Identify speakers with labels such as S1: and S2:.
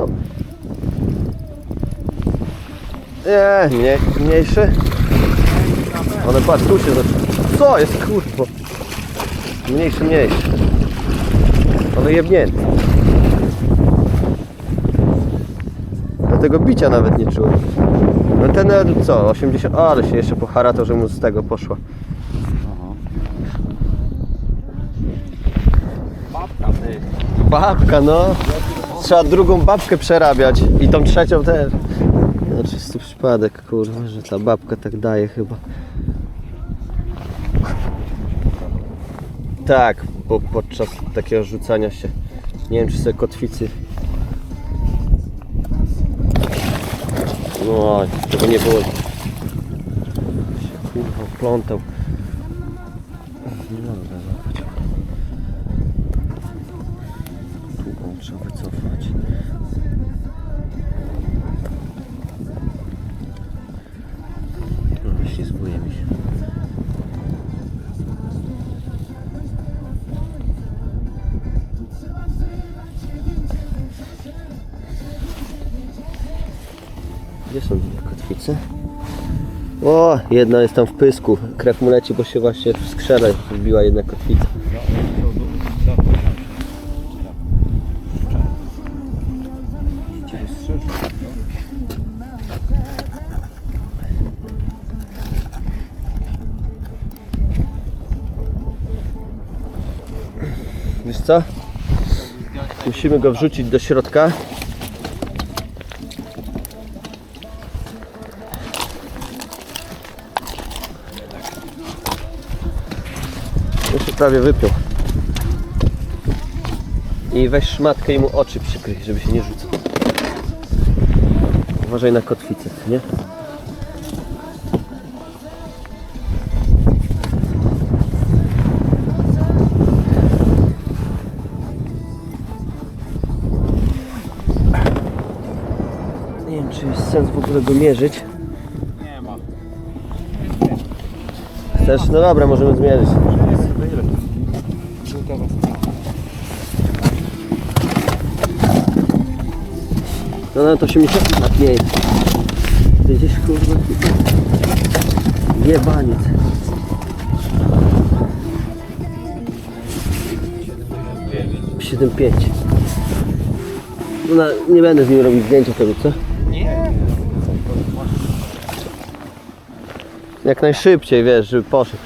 S1: co? Nie, nie, mniejszy. Ale patrz, tu się zaczyna. Co jest kurwa? Mniejszy, mniejszy. Ale jebnięty. Do tego bicia nawet nie czułem. No ten e, co, 80. O, ale się jeszcze poharatał, że mu z tego
S2: ty.
S1: Babka, no. Trzeba drugą babkę przerabiać i tą trzecią też. No czysty przypadek, kurwa, że ta babka tak daje chyba. Tak, bo podczas takiego rzucania się, nie wiem czy sobie kotwicy. No, tego nie było. Się, Kurwa, plątał. Nie mogę złapać. Wycofać. No, ślizguje mi się. Gdzie są te kotwice? O, jedna jest tam w pysku. Krew mu leci, bo się właśnie w skrzele wbiła jedna kotwica. Wiesz co? Musimy go wrzucić do środka. Się prawie wypiął. I weź szmatkę i mu oczy przykryj, żeby się nie rzucał. Uważaj na kotwicę, nie? Wiem, czy jest sens w ogóle go mierzyć.
S2: Nie ma.
S1: Chcesz? No dobra, możemy zmierzyć. No nawet 80 lat nie jest. Kurwa? Jebaniec. Siedem pięć. No nie będę z nim robić zdjęcia tego, co? Jak najszybciej, wiesz, żeby poszedł.